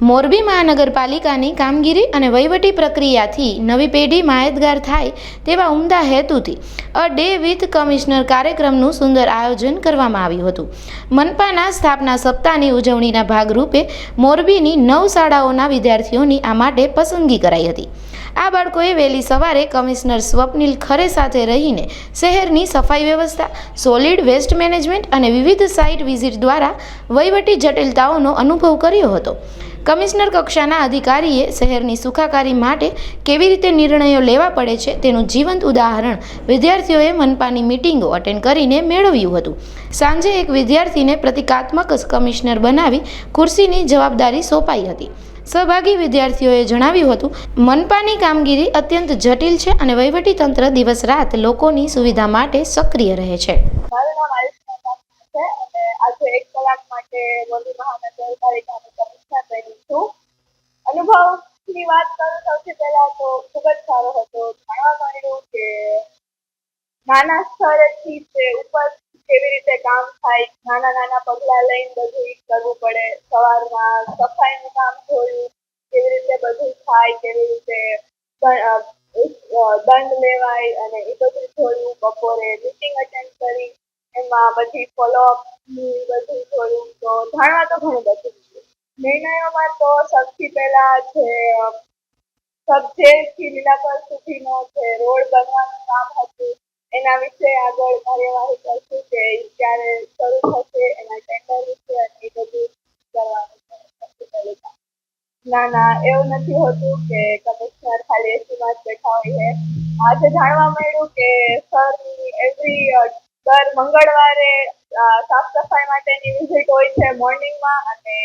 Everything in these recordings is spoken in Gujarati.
મોરબી મહાનગરપાલિકાની કામગીરી અને વહીવટી પ્રક્રિયાથી નવી પેઢી માહિતગાર થાય તેવા ઉમદા હેતુથી અ ડે વિથ કમિશનર કાર્યક્રમનું સુંદર આયોજન કરવામાં આવ્યું હતું. મનપાના સ્થાપના સપ્તાહની ઉજવણીના ભાગરૂપે મોરબીની નવ શાળાઓના વિદ્યાર્થીઓની આ માટે પસંદગી કરાઈ હતી. આ બાળકોએ વહેલી સવારે કમિશનર સ્વપ્નિલ ખરે સાથે રહીને શહેરની સફાઈ વ્યવસ્થા, સોલિડ વેસ્ટ મેનેજમેન્ટ અને વિવિધ સાઇટ વિઝિટ દ્વારા વહીવટી જટિલતાઓનો અનુભવ કર્યો હતો. કમિશનર કક્ષાના અધિકારીએ શહેરની સુખાકારી માટે કેવી રીતે નિર્ણયો લેવા પડે છે તેનું જીવંત ઉદાહરણ વિદ્યાર્થીઓએ મનપાની મિટિંગો અટેન્ડ કરીને મેળવ્યું હતું. સાંજે એક વિદ્યાર્થીને પ્રતિકાત્મક કમિશનર બનાવી ખુરશીની જવાબદારી સોંપાઈ હતી. સહભાગી વિદ્યાર્થીઓએ જણાવ્યું હતું, મનપાની કામગીરી અત્યંત જટિલ છે અને વહીવટીતંત્ર દિવસ રાત લોકોની સુવિધા માટે સક્રિય રહે છે. હતો જાણવા મળ્યું કે નાના સ્તરેથી તે ઉપર કેવી રીતે કામ થાય, નાના નાના પગલાં લઈને બધું કરવું પડે, સવારમાં સફાઈનું કામ જોયું, કેવી રીતે બધું થાય, કેવી રીતે દંડ લેવાય અને એ બધું જોયું બપોરે મીટિંગ અટેન્ડ કરી, એમાં બધી ફોલોઅપ બધું જોયું. તો જાણવા તો ઘણું બધું નિર્ણયોમાં તો સૌથી પહેલા જે અ, સબજેલથી લીલાપર સુધીનો જે રોડ બનવાનું કામ હતું એના વિશે આગળ કાર્યવાહી કરશું કે ક્યારે શરૂ થશે એના ટેન્ડર વિશે અને એ બધું કરવાનું. ના ના એવું નથી હોતું કે કમિશનર ખાલી એસીમાં જ બેઠા હોય છે આજે જાણવા મળ્યું કે સરની એવરી દર મંગળવારે સાફ સફાઈ માટેની વિઝિટ હોય છે મોર્નિંગમાં અને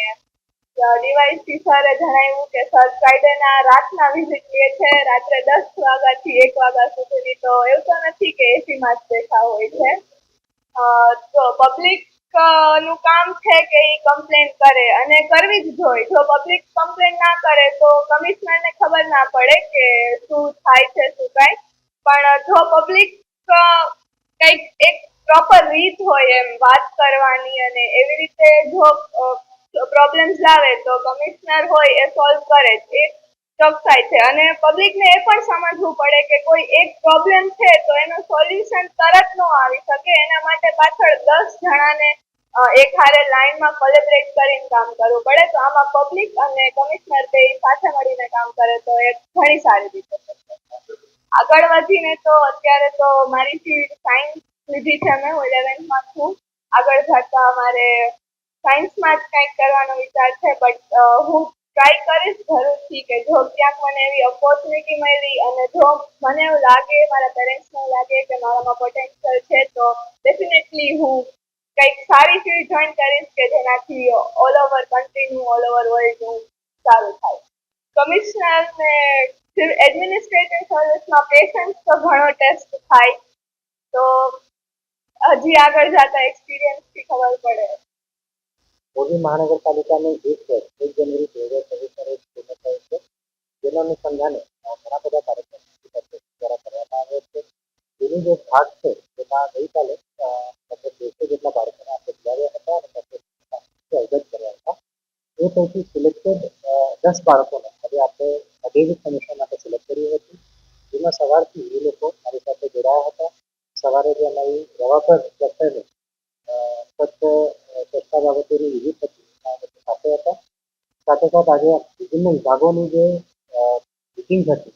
ડીવાયસી સરે જણાવ્યું કે સર ફ્રાઈડેના રાતના વિઝિટ લે છે. રાત્રે દસ વાગ્યાથી એક વાગ્યા સુધીની તો એવું તો નથી કે એસીમાં જ બેઠા હોય છે. તો પબ્લિકનું કામ છે કે એ કમ્પ્લેન કરે અને કરવી જ જોઈએ જો પબ્લિક કમ્પ્લેન ના કરે તો કમિશનરને ખબર ના પડે કે શું થાય છે, શું કાંઈ. પણ જો પબ્લિક કંઈક એક પ્રોપર રીત હોય એમ વાત કરવાની અને એવી રીતે જો પ્રોબ્લેમ્સ લાવે તો કમિશનર હોય એ સોલ્વ કરે છે. એ ચોકસાઈ છે. અને પબ્લિકને એ પણ સમજવું પડે કે કોઈ એક પ્રોબ્લેમ છે તો એનું સોલ્યુશન તરત ન આવી શકે. એના માટે પાછળ દસ જણાને એક હારે લાઈનમાં કોલેબરેટ કરીને કામ કરવું પડે. તો આમાં પબ્લિક અને કમિશનર બે સાથે મળીને કામ કરે તો એ ઘણી સારી રીતે આગળ વધીને તો અત્યારે તો મારી ફિલ્ડ સાયન્સ લીધી છે મેં. હું ઇલેવન્થમાં છું. આગળ જતા મારે સાયન્સમાં જ કંઈક કરવાનો વિચાર છે બટ હું ટ્રાય કરીશ જરૂરથી કે જો ક્યાંક મને એવી ઓપોર્ચ્યુનિટી મળી અને જો મને એવું લાગે, મારા પેરેન્ટ્સને એવું લાગે કે મારામાં પોટેન્શિયલ છે, તો ડેફિનેટલી હું કંઈક સારી ફિલ્ડ જોઈન કરીશ કે જેનાથી ઓલ ઓવર કન્ટ્રીનું ઓલ ઓવર વર્લ્ડનું સારું થાય. કમિશનર ને એડમિનિસ્ટ્રેટિવ સર્વિસમાં પેશન્સ તો ઘણો ટેસ્ટ થાય. તો હજી આગળ જતા એક્સપિરિયન્સથી ખબર પડે. મોરબી મહાનગરપાલિકાની એક વર્ષ એક જાન્યુઆરી બે હજાર છવ્વીસ તારીખ પૂર્ણ થયો છે જેના અનુસંધાને ઘણા બધા કાર્યક્રમો દ્વારા કરવામાં આવે છે. જેનો જે ભાગ છે તેમાં ગઈકાલે લગભગ જેટલા બાળકોને આપણે બોલાવ્યા હતા અને અવગત કર્યા હતા. એ પૈકી સિલેક્ટેડ દસ બાળકોને આજે આપણે અઢેવી કમિશન માટે સિલેક્ટ કર્યું હતું. જેમાં સવારથી એ લોકો મારી સાથે જોડાયા હતા. સવારે જે અમારી રવા પર લખાયેલું અ, સ્વચ્છ અ, વિવિધ સાથે હતા. સાથે સાથે આજે વિભિન્ન વિભાગોની જે મિટિંગ હતી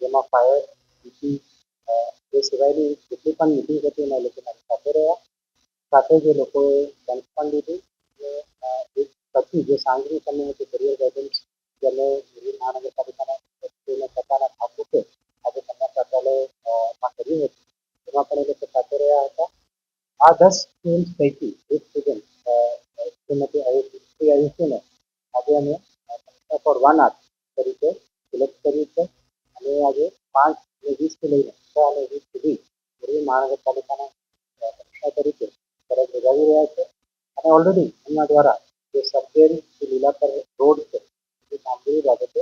જેમાં ફાયર બીજી એ સિવાયની જેટલી પણ મિટિંગ હતી એમાં લોકો મારી સાથે રહ્યા. સાથે જે લોકોએ લંચ પણ લીધું. અને પછી જે સાંજની સમય હતી કરિયર ગાઈડન્સ જેને મહાનગરપાલિકાના પોતાના ભાગરૂપે આજે સમાચાર કર્યું હતું. એમાં પણ એ લોકો સાથે રહ્યા હતા. આ દસ ટીમ્સ પૈકી એક શ્રીમતી આયુષી આયુષીને આજે અમે ફોર વન આર્ટ તરીકે સિલેક્ટ કર્યું છે. અને આજે પાંચ વીસથી લઈને છ અને વીસ સુધી મોરબી મહાનગરપાલિકાના પરીક્ષા તરીકે ફરજ બજાવી રહ્યા છે. અને ઓલરેડી એમના દ્વારા જે સબજેલ લીલા પર રોડ છે, એ કામગીરી બાબતે